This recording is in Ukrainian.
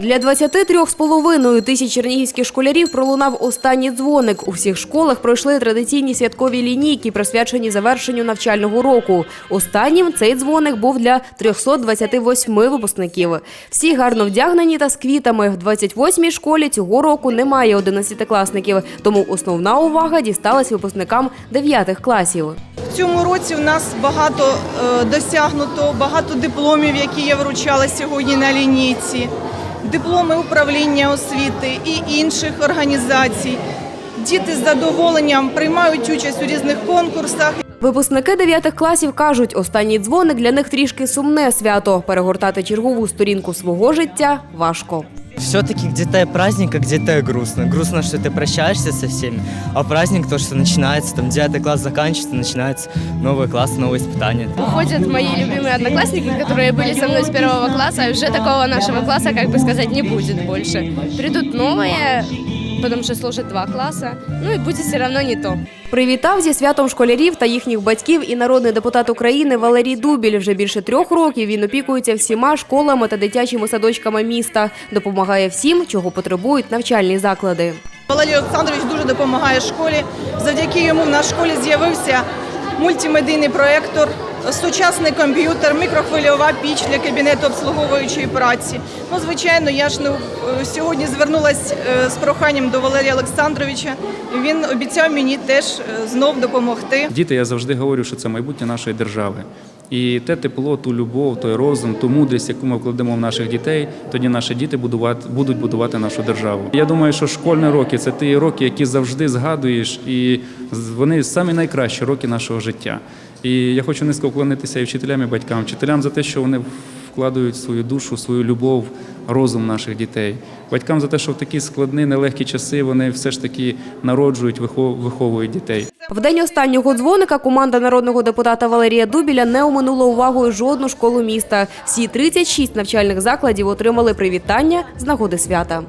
Для 23,5 тисяч чернігівських школярів пролунав останній дзвоник. У всіх школах пройшли традиційні святкові лінійки, присвячені завершенню навчального року. Останнім цей дзвоник був для 328 випускників. Всі гарно вдягнені та з квітами. В 28-й школі цього року немає 11-класників, тому основна увага дісталась випускникам 9 класів. В цьому році в нас багато е, досягнуто, багато дипломів, які я вручала сьогодні на лінійці, дипломи управління освіти і інших організацій. Діти з задоволенням приймають участь у різних конкурсах. Випускники дев'ятих класів кажуть, останній дзвоник для них трішки сумне свято. Перегортати чергову сторінку свого життя важко. Все-таки где-то праздник, а где-то грустно. Грустно, что ты прощаешься со всеми, а праздник то, что начинается, там 9 класс заканчивается, начинается новый класс, новые испытания. Уходят мои любимые одноклассники, которые были со мной с первого класса, и уже такого нашего класса, как бы сказать, не будет больше. Придут новые, потому что служат два класса, ну и будет все равно не то. Привітав зі святом школярів та їхніх батьків і народний депутат України Валерій Дубіль. Вже більше трьох років він опікується всіма школами та дитячими садочками міста. Допомагає всім, чого потребують навчальні заклади. Валерій Олександрович дуже допомагає школі. Завдяки йому в нашій школі з'явився мультимедійний проєктор, сучасний комп'ютер, мікрохвильова піч для кабінету обслуговуючої праці. Ну, звичайно, я ж не е, сьогодні звернулася з проханням до Валерія Олександровича. Він обіцяв мені теж е, знов допомогти. Діти, я завжди говорю, що це майбутнє нашої держави. І те тепло, ту любов, той розум, ту мудрість, яку ми вкладемо в наших дітей, тоді наші діти будувати, будуть будувати нашу державу. Я думаю, що школьні роки це ті роки, які завжди згадуєш, і вони самі найкращі роки нашого життя. І я хочу низько вклонитися і вчителям, і батькам, вчителям за те, що вони вкладають свою душу, свою любов, розум наших дітей. Батькам за те, що в такі складні, нелегкі часи вони все ж таки народжують, вихов- виховують дітей. В день останнього дзвоника команда народного депутата Валерія Дубіля не оминула увагою жодну школу міста. Всі 36 навчальних закладів отримали привітання з нагоди свята.